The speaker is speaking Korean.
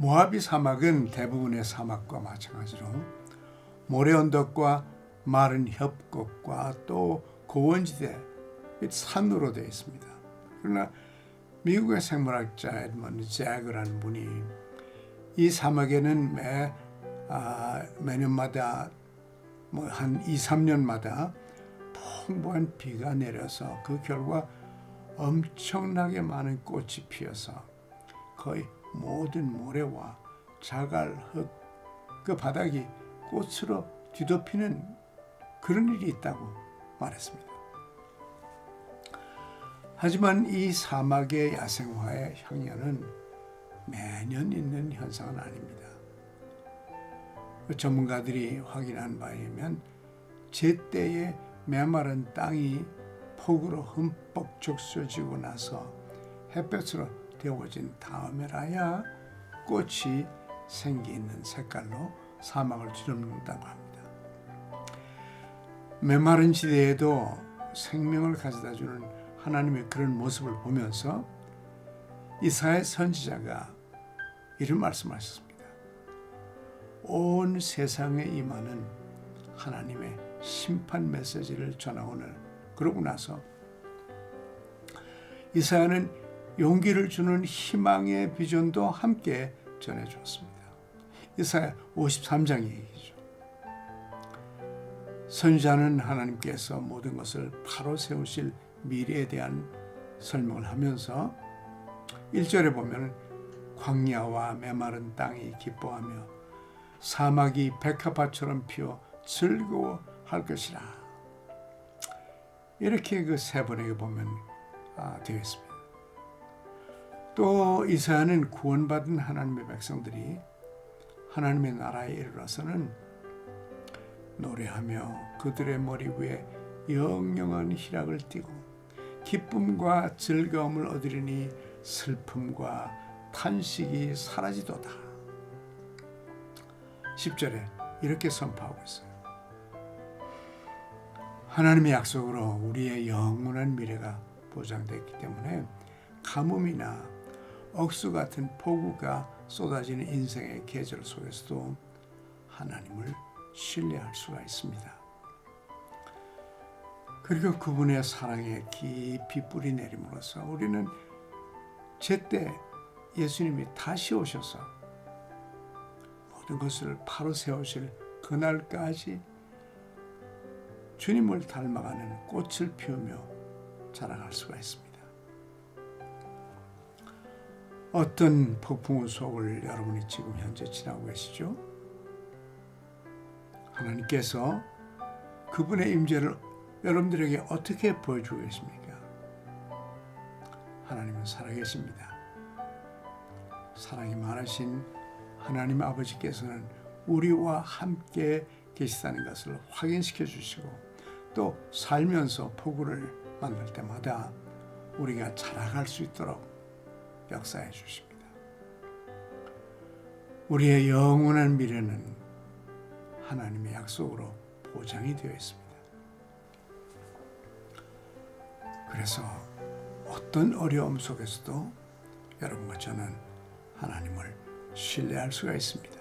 모하비 사막은 대부분의 사막과 마찬가지로 모래 언덕과 마른 협곡과 또 고원지대 및 산으로 되어 있습니다. 그러나 미국의 생물학자 에드먼드 잭이라는 분이 이 사막에는 매 아, 매년마다 뭐 한 2, 3년마다 풍부한 비가 내려서 그 결과 엄청나게 많은 꽃이 피어서 거의 모든 모래와 자갈, 흙, 그 바닥이 꽃으로 뒤덮이는 그런 일이 있다고 말했습니다. 하지만 이 사막의 야생화의 향연은 매년 있는 현상은 아닙니다. 그 전문가들이 확인한 바에 의하면 제때에 메마른 땅이 폭우로 흠뻑 적셔지고 나서 햇볕으로 데워진 다음에라야 꽃이 생기 있는 색깔로 사막을 뒤덮는다고 합니다. 메마른 지대에도 생명을 가져다 주는 하나님의 그런 모습을 보면서 이사의 선지자가 이런 말씀하셨습니다. 온 세상에 임하는 하나님의 심판 메시지를 전하오늘 그러고 나서 이사야는 용기를 주는 희망의 비전도 함께 전해 주었습니다. 이사야 53장 얘기죠. 선지자는 하나님께서 모든 것을 바로 세우실 미래에 대한 설명을 하면서 1절에 보면 광야와 메마른 땅이 기뻐하며 사막이 백합화처럼 피어 즐거워할 것이라. 이렇게 그 세 번에게 보면 아, 되어 있습니다. 또 이사야는 구원받은 하나님의 백성들이 하나님의 나라에 이르러서는 노래하며 그들의 머리 위에 영영한 희락을 띠고 기쁨과 즐거움을 얻으리니 슬픔과 탄식이 사라지도다. 10절에 이렇게 선포하고 있어요. 하나님의 약속으로 우리의 영원한 미래가 보장됐기 때문에 가뭄이나 억수 같은 폭우가 쏟아지는 인생의 계절 속에서도 하나님을 신뢰할 수가 있습니다. 그리고 그분의 사랑에 깊이 뿌리 내림으로써 우리는 제때 예수님이 다시 오셔서 모든 것을 바로 세우실 그날까지 주님을 닮아가는 꽃을 피우며 자라갈 수가 있습니다. 어떤 폭풍우 속을 여러분이 지금 현재 지나고 계시죠? 하나님께서 그분의 임재를 여러분들에게 어떻게 보여주고 계십니까? 하나님은 살아계십니다. 사랑이 많으신 하나님 아버지께서는 우리와 함께 계시다는 것을 확인시켜 주시고 또 살면서 폭우를 만날 때마다 우리가 자라갈 수 있도록 역사해 주십니다. 우리의 영원한 미래는 하나님의 약속으로 보장이 되어 있습니다. 그래서 어떤 어려움 속에서도 여러분과 저는 하나님을 신뢰할 수가 있습니다.